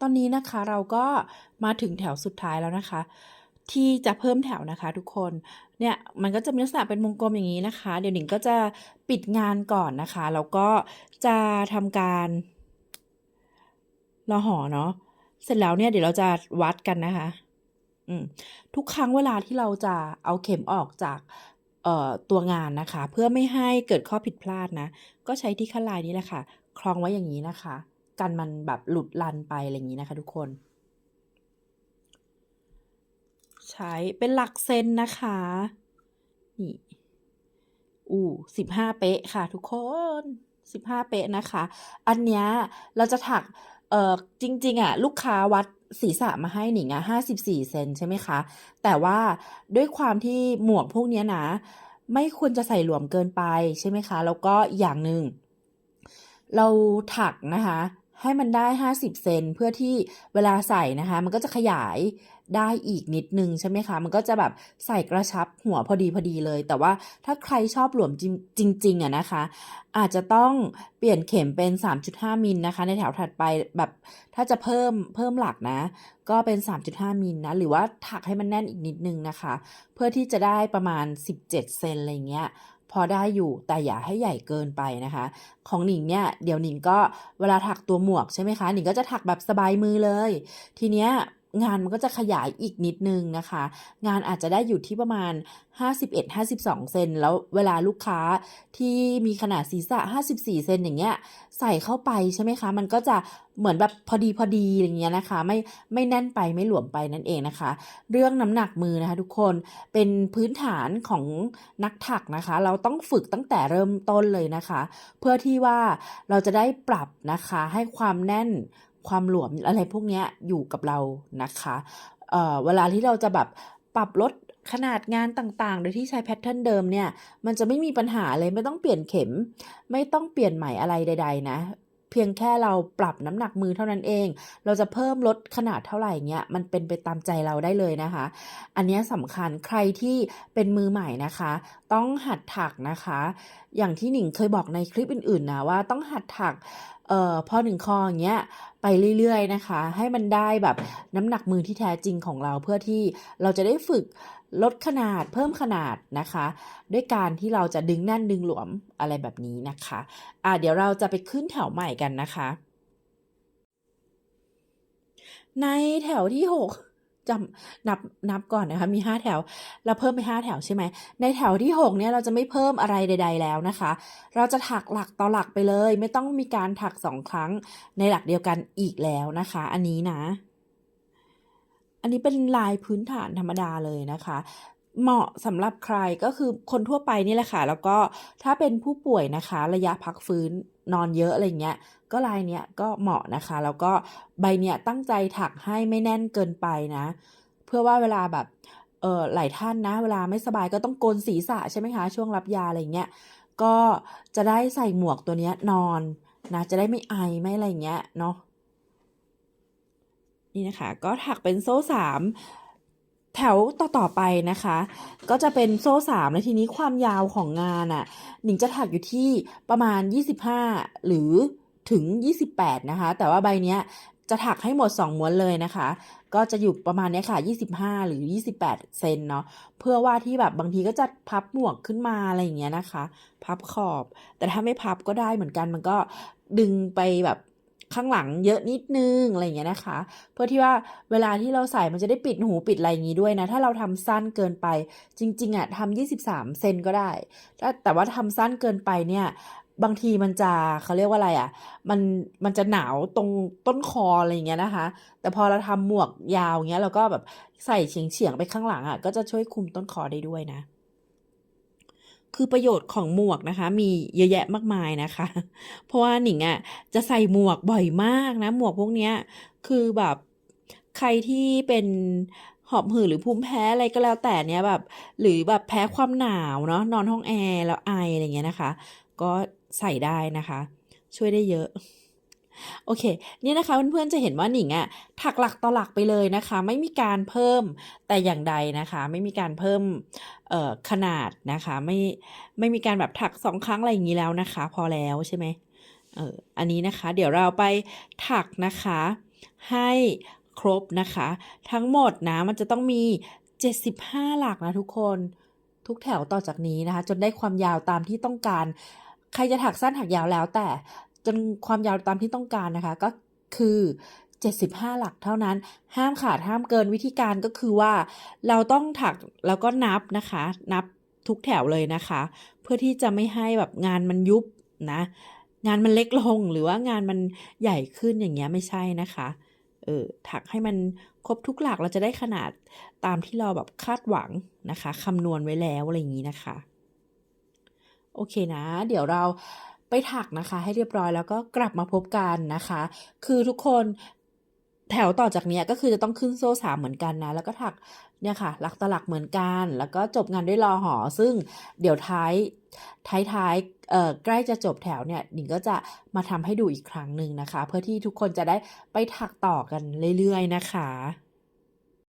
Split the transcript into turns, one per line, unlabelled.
ตอนนี้นะคะเราก็มาถึงแถวสุดท้ายแล้วนะคะ ที่จะเพิ่มแถวนะคะ ทุกคนเนี่ยมันก็จะมีลักษณะเป็นวงกลมอย่างนี้นะคะ เดี๋ยวหนิงก็จะปิดงานก่อนนะคะแล้วก็จะทำการรอห่อเนาะเสร็จแล้วเนี่ยเดี๋ยวเราจะวัดกันนะคะทุกครั้งเวลาที่เราจะเอาเข็มออกจากตัวงานนะคะ เพื่อไม่ให้เกิดข้อผิดพลาดนะ ก็ใช้ที่ขั้นลายนี้แหละค่ะ คล้องไว้อย่างนี้นะคะ กันมันแบบหลุดลันไปอะไรอย่างนี้นะคะทุกคน ใช้เป็นหลักเซนนะคะ นี่ อู้สิบห้าเป๊ะค่ะทุกคนสิบห้าเป๊ะนะคะ อันเนี้ยเราจะถัก เอ่อ จริง ๆ อะ ลูกค้าวัดศีรษะมาให้หนิงอะห้าสิบสี่เซนใช่ไหมคะ แต่ว่าด้วยความที่หมวกพวกเนี้ยนะ ไม่ควรจะใส่หลวมเกินไปใช่ไหมคะ แล้วก็อีกอย่างหนึ่งเราถักนะคะ ให้มันได้ 50 เซนเพื่อที่เวลาใส่นะคะ มันก็จะขยายได้อีกนิดนึงใช่ไหมคะ มันก็จะแบบใส่กระชับหัวพอดีพอดีเลย แต่ว่าถ้าใครชอบหลวมจริงๆอะนะคะ อาจจะต้องเปลี่ยนเข็มเป็น 3.5 มิลนะคะ ในแถวถัดไปแบบถ้าจะเพิ่มเพิ่มหลักนะ ก็เป็น 3.5 มิลนะ หรือว่าถักให้มันแน่นอีกนิดนึงนะคะ เพื่อที่จะได้ประมาณ 17 เซนอะไรเงี้ย พอได้อยู่แต่อย่าให้ใหญ่เกินไปนะคะ ของหนิงเนี่ยเดี๋ยวหนิงก็เวลาถักตัวหมวกใช่ไหมคะหนิงก็จะถักแบบสบายมือเลย ทีเนี้ย งานมันก็จะขยายอีกนิดนึงนะคะ งานอาจจะได้อยู่ที่ประมาณ 51-52 เซนแล้วเวลาลูกค้าที่มีขนาดศีรษะ 54 เซนอย่างเงี้ยใส่เข้าไปใช่ไหมคะ มันก็จะเหมือนแบบพอดีพอดีอย่างเงี้ยนะคะ ไม่ไม่แน่นไปไม่หลวมไปนั่นเองนะคะ เรื่องน้ำหนักมือนะคะ ทุกคนเป็นพื้นฐานของนักถักนะคะ เราต้องฝึกตั้งแต่เริ่มต้นเลยนะคะ เพื่อที่ว่าเราจะได้ปรับนะคะให้ความแน่น ความหลวมอะไรพวกนี้อยู่กับเรานะคะเเวลาที่เราจะแบบปรับลดขนาดงานต่างๆ โดยที่ใช้แพทเทิร์นเดิมเนี่ย มันจะไม่มีปัญหาเลยไม่ต้องเปลี่ยนเข็ม ไม่ต้องเปลี่ยนใหม่อะไรใด ๆ นะ เพียงแค่เราปรับน้ำหนักมือเท่านั้นเอง เราจะเพิ่มลดขนาดเท่าไหร่เงี้ย มันเป็นไปตามใจเราได้เลยนะคะ อันนี้สำคัญใครที่เป็นมือใหม่นะคะ ต้องหัดถักนะคะ อย่างที่หนิงเคยบอกในคลิปอื่นๆนะว่าต้องหัดถัก เอ่อพอหนึ่งคออย่างเงี้ยไปเรื่อยๆนะคะ ให้มันได้แบบน้ำหนักมือที่แท้จริงของเราเพื่อที่เราจะได้ฝึกลดขนาดเพิ่มขนาดนะคะ ด้วยการที่เราจะดึงแน่นดึงหลวมอะไรแบบนี้นะคะอะเดี๋ยวเราจะไปขึ้นแถวใหม่กันนะคะ ในแถวที่หก จำนับนับก่อนนะคะ มีห้าแถว เราเพิ่มไปห้าแถวใช่ไหม ในแถวที่หกเนี่ย เราจะไม่เพิ่มอะไรใด ๆ แล้วนะคะ เราจะถักหลักต่อหลักไปเลย ไม่ต้องมีการถักสองครั้งในหลักเดียวกันอีกแล้วนะคะ อันนี้นะ อันนี้เป็นลายพื้นฐานธรรมดาเลยนะคะ เหมาะสำหรับใครก็คือคนทั่วไปนี่แหละค่ะ แล้วก็ถ้าเป็นผู้ป่วยนะคะ ระยะพักฟื้นนอนเยอะอะไรเงี้ย ก็ลายเนี้ยก็เหมาะนะคะ แล้วก็ใบเนี้ยตั้งใจถักให้ไม่แน่นเกินไปนะ เพื่อว่าเวลาแบบเออหลายท่านนะ เวลาไม่สบายก็ต้องโกนศีรษะใช่ไหมคะ ช่วงรับยาอะไรเงี้ยก็จะได้ใส่หมวกตัวเนี้ยนอนนะจะได้ไม่ไอไม่อะไรเงี้ยเนาะนี่นะคะ ก็ถักเป็นโซ่สาม แถวต่อๆไปนะคะ ก็จะเป็นโซ่สามและทีนี้ความยาวของงานอะ่ะหนิงจะถักอยู่ที่ประมาณ 25 หรือถึง 28 นะคะ แต่ว่าใบเนี้ยจะถักให้หมด 2 ม้วนเลยนะคะ ก็จะอยู่ประมาณนี้ยค่ะ 25 หรือ 28 เซนเนาะ เพื่อว่าที่แบบบางทีก็จะพับหมวกขึ้นมาอะไรอย่างเงี้ยนะคะ พับขอบ แต่ถ้าไม่พับก็ได้เหมือนกัน มันก็ดึงไปแบบ ข้างหลังเยอะนิดนึงอะไรเงี้ยนะคะ เพื่อที่ว่าเวลาที่เราใส่มันจะได้ปิดหูปิดอะไรอย่างงี้ด้วยนะ ถ้าเราทำสั้นเกินไปจริง ๆอะทำ23 เซนก็ได้ แต่แต่ว่าทำสั้นเกินไปเนี่ยบางทีมันจะเขาเรียกว่าอะไรอะ่ะ มันมันจะหนาวตรงต้นคออะไรอย่างเงี้ยนะคะ แต่พอเราทำหมวกยาวเงี้ยเราก็แบบใส่เฉียงเฉียงไปข้างหลังอะ่ะก็จะช่วยคุมต้นคอได้ด้วยนะ คือประโยชน์ของหมวกนะคะ มีเยอะแยะมากมายนะคะ เพราะว่าหนิงอะ่ะจะใส่หมวกบ่อยมากนะ หมวกพวกเนี้ยคือแบบใครที่เป็นหอบหืดหรือภูมิแพ้อะไรก็แล้วแต่เนี้ยแบบหรือแบบแพ้ความหนาวเนาะนอนห้องแอร์แล้วไออะไรเงี้ยนะคะ ก็ใส่ได้นะคะ ช่วยได้เยอะ โอเคเนี่ยนะคะเพื่อนๆจะเห็นว่าหนิงอะถักหลักต่อหลักไปเลยนะคะ ไม่มีการเพิ่มแต่อย่างใดนะคะ ไม่มีการเพิ่มขนาดนะคะไม่ไม่มีการแบบถักสองครั้งอะไรอย่างนี้แล้วนะคะ พอแล้วใช่ไหมเอออันนี้นะคะ เดี๋ยวเราไปถักนะคะ ให้ครบนะคะ ทั้งหมดนะมันจะต้องมี 75 หลักนะทุกคนทุกแถวต่อจากนี้นะคะ จนได้ความยาวตามที่ต้องการ ใครจะถักสั้นถักยาวแล้วแต่ จนความยาวตามที่ต้องการนะคะ ก็คือ 75 หลักเท่านั้น ห้ามขาดห้ามเกินวิธีการก็คือว่า เราต้องถักแล้วก็นับนะคะ นับทุกแถวเลยนะคะ เพื่อที่จะไม่ให้แบบงานมันยุบนะ งานมันเล็กลงหรือว่างานมันใหญ่ขึ้นอย่างเงี้ยไม่ใช่นะคะเออถักให้มันครบทุกหลักเราจะได้ขนาดตามที่เราแบบคาดหวังนะคะคำนวณไว้แล้วอะไรอย่างนี้นะคะ โอเคนะ เดี๋ยวเรา ไปถักนะคะ ให้เรียบร้อยแล้วก็กลับมาพบกันนะคะ คือทุกคนแถวต่อจากนี้ก็คือจะต้องขึ้นโซ่สามเหมือนกันนะ แล้วก็ถักเนี่ยค่ะหลักตลักเหมือนกัน แล้วก็จบงานด้วยรอหอ ซึ่งเดี๋ยวท้ายท้ายท้ายเอ่อใกล้จะจบแถวเนี่ยหนิงก็จะมาทำให้ดูอีกครั้งหนึ่งนะคะ เพื่อที่ทุกคนจะได้ไปถักต่อกันเรื่อยๆนะคะ